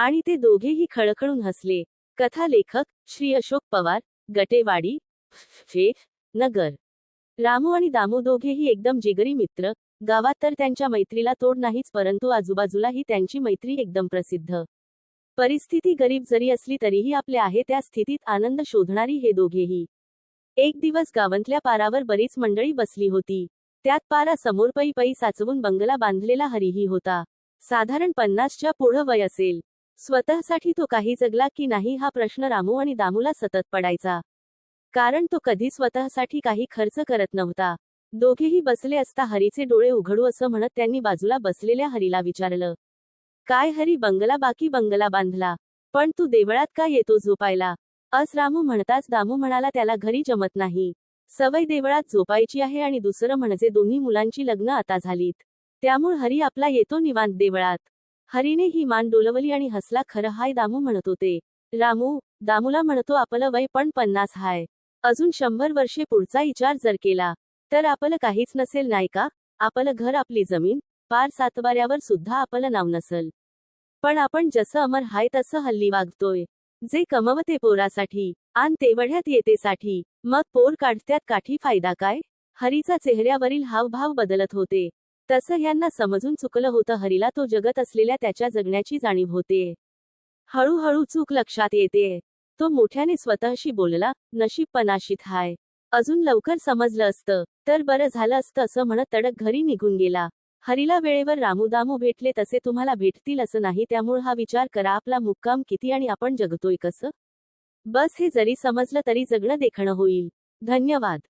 आणि ते दोघेही खळखळून हसले. कथा लेखक श्री अशोक पवार गटेवाडी फे नगर. रामू आणि दामू दोघेही एकदम जिगरी मित्र. गावात तर त्यांच्या मैत्रीला तोड नाहीच परंतु आजूबाजूलाही त्यांची मैत्री एकदम प्रसिद्ध. परिस्थिती गरीब जरी असली तरीही आपल्या आहे त्या स्थितीत आनंद शोधणारी हे दोघेही. एक दिवस गावंतल्या पारावर बरीच मंडळी बसली होती. त्यात पारा समोर पै पै साचवून बंगला बांधलेला हरीही होता. साधारण पन्नासच्या पुढं वय असेल. स्वतःसाठी तो काही जगला की नाही हा प्रश्न रामू आणि दामूला सतत पडायचा. कारण तो कधी स्वतःसाठी काही खर्च करत नव्हता. दोघेही बसले असता हरीचे डोळे उघडू असं म्हणत त्यांनी बाजूला बसलेल्या हरीला विचारलं. काय हरी बंगला बाकी बंगला बांधला? पण तू देवळात का येतो झोपायला? अस रामू म्हणताच दामू म्हणाला त्याला घरी जमत नाही. सवय देवळात झोपायची आहे आणि दुसरं म्हणजे दोन्ही मुलांची लग्न आता झालीत. त्यामुळे हरी आपला येतो निवांत देवळात. हरीने ही मान डोलवली आणि हसला खरं हाय दामू म्हणत होते. रामू दामूला म्हणतो आपलं वय पण पन्नास हाय. अजून शंभर वर्षे पुढचा विचार जर केला तर आपलं काहीच नसेल नाही का? आपलं घर आपली जमीन पार सातबाऱ्यावर सुद्धा आपलं नाव नसल. पण आपण जसं अमर हाय तसं हल्ली वागतोय. जे कमवते पोरासाठी आण तेवढ्यात येतेसाठी मग पोर काढत्यात काठी फायदा काय? हरीचा चेहऱ्यावरील हावभाव बदलत होते. तसं ह्यांना समजून चुकलं होतं. हरीला तो जगत असलेल्या त्याच्या जगण्याची जाणीव होते. हळूहळू चूक लक्षात येते. तो मोठ्याने स्वतःशी बोलला नशीब पनाशीत हाय. अजून लवकर समजलं असतं. तर बरं झालं असतं असं म्हणत तडक घरी निघून गेला. हरीला वेळेवर रामूदामू भेटले तसे तुम्हाला भेटतील असं नाही. त्यामुळे हा विचार करा आपला मुक्काम किती आणि आपण जगतोय कसं? बस हे जरी समजलं तरी जगणं देखणं होईल. धन्यवाद.